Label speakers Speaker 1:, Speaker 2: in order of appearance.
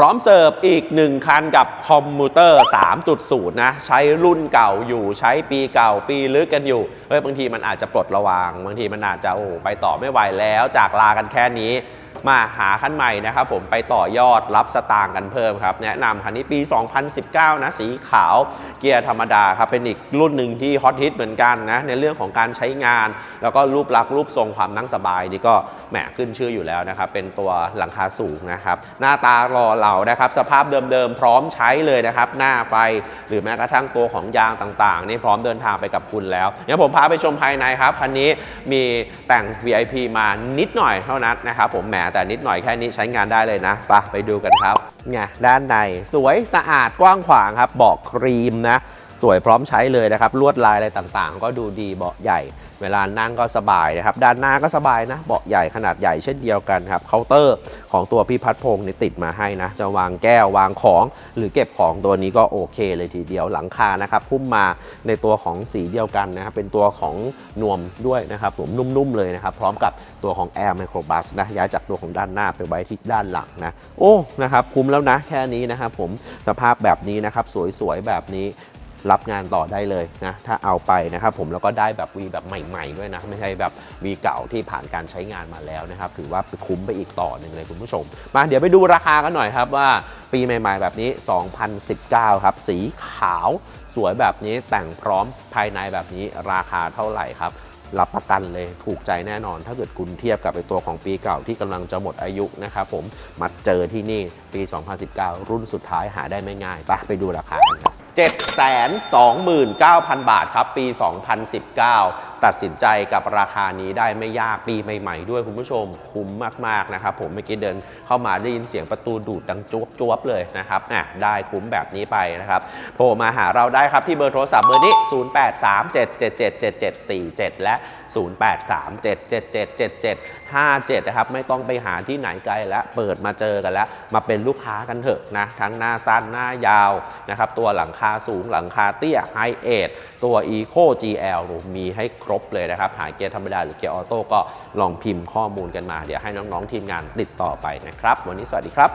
Speaker 1: ร้อมเสิร์ฟอีก 1 คันกับคอมมูเตอร์ 3.0 นะ ใช้รุ่นเก่าอยู่ใช้ปีเก่าปีลึกกันอยู่เฮ้ยบางทีมันอาจจะปลดระวาง บางทีมันอาจจะโอ้ไปต่อไม่ไหวแล้วจากลากันแค่นี้ มาหาคันใหม่นะครับผมไปต่อยอดรับสตางค์กันเพิ่มครับ แนะนำคันนี้ปี 2019 นะสีขาวเกียร์ธรรมดาครับ เป็นอีกรุ่นหนึ่งที่ฮอตฮิตเหมือนกันนะ ในเรื่องของการใช้งาน แล้วก็รูปลักษณ์รูปทรงความนั่งสบายนี่ก็แหมขึ้นชื่ออยู่แล้วนะครับ เป็นตัวหลังคาสูงนะครับ หน้าตารอเหล่านะครับ สภาพเดิมๆ พร้อมใช้เลยนะครับ หน้าไฟหรือแม้กระทั่งตัวของยางต่างๆ นี่พร้อมเดินทางไปกับคุณแล้วเดี๋ยวผมพาไปชมภายในครับคันนี้มีแต่ง VIP มานิดหน่อยเท่านั้นนะครับผมแหมแต่นิดหน่อยแค่นี้ใช้งานได้เลยนะไปไปดูกันครับเนี่ยด้านในสวยสะอาดกว้างขวางครับเบาะครีมนะ สวยพร้อมใช้เลยนะครับ ลวดลายอะไรต่างๆ ก็ดูดีเบาะใหญ่ เวลานั่งก็สบายนะครับ ด้านหน้าก็สบายนะ เบาะใหญ่ขนาดใหญ่เช่นเดียวกันครับ เคาน์เตอร์ของตัวพี่พัดพงศ์นี่ติดมาให้นะ จะวางแก้ววางของ หรือเก็บของตัวนี้ก็โอเคเลยทีเดียว หลังคานะครับพุ่มมาในตัวของสีเดียวกันนะครับ เป็นตัวของนวมด้วยนะครับผมนุ่มๆเลยนะครับ พร้อมกับตัวของ Air Microbus นะ ย้ายจากตัวของด้านหน้าไปไว้ที่ด้านหลังนะ โอ้ นะครับ คุ้มแล้วนะ แค่นี้นะครับผม สภาพแบบนี้นะครับ สวยๆ แบบนี้ รับงานต่อได้เลยนะถ้าเอาไปนะครับผมแล้วก็ได้แบบวีแบบใหม่ๆด้วยนะไม่ใช่แบบวีเก่าที่ผ่านการใช้งานมาแล้วนะครับถือว่าคุ้มไปอีกต่อหนึ่งเลยคุณผู้ชม มาเดี๋ยวไปดูราคากันหน่อยครับว่าปีใหม่ๆแบบนี้ 2019 ครับ สีขาวสวยแบบนี้แต่งพร้อมภายในแบบนี้ราคาเท่าไหร่ครับรับประกันเลยถูกใจแน่นอน ถ้าเกิดคุณเทียบกับไอตัวของปีเก่าที่กำลังจะหมดอายุนะครับผมมาเจอที่นี่ปี 2019 รุ่นสุดท้ายหาได้ไม่ง่ายไปไปดูราคากันครับ 729,000 บาทครับ ปี 2019 ตัดสินใจกับราคานี้ได้ไม่ยากปีใหม่ๆ ด้วยคุณผู้ชมคุ้มมากๆนะครับ ผมเมื่อกี้เดินเข้ามาได้ยินเสียงประตูดูดดังจวบจวบๆเลยนะครับอะได้คุ้มแบบนี้ไปนะครับ โทรมาหาเราได้ครับที่เบอร์โทรศัพท์เบอร์นี้ 0837777747 และ 0837777757 นะครับไม่ต้องไปหาที่ไหนไกลแล้วเปิดมาเจอกันแล้ว มาเป็นลูกค้ากันเถอะนะทั้งหน้าสั้นหน้ายาวนะครับตัวหลังคาสูงหลังคาเตี้ยไฮเอทตัว Eco GL มีให้ครบเลยนะครับหาเกียร์ธรรมดาหรือเกียร์ออโต้ก็ลองพิมพ์ข้อมูลกันมา เดี๋ยวให้น้อง ๆ ทีมงานติดต่อไปนะครับ วันนี้สวัสดีครับ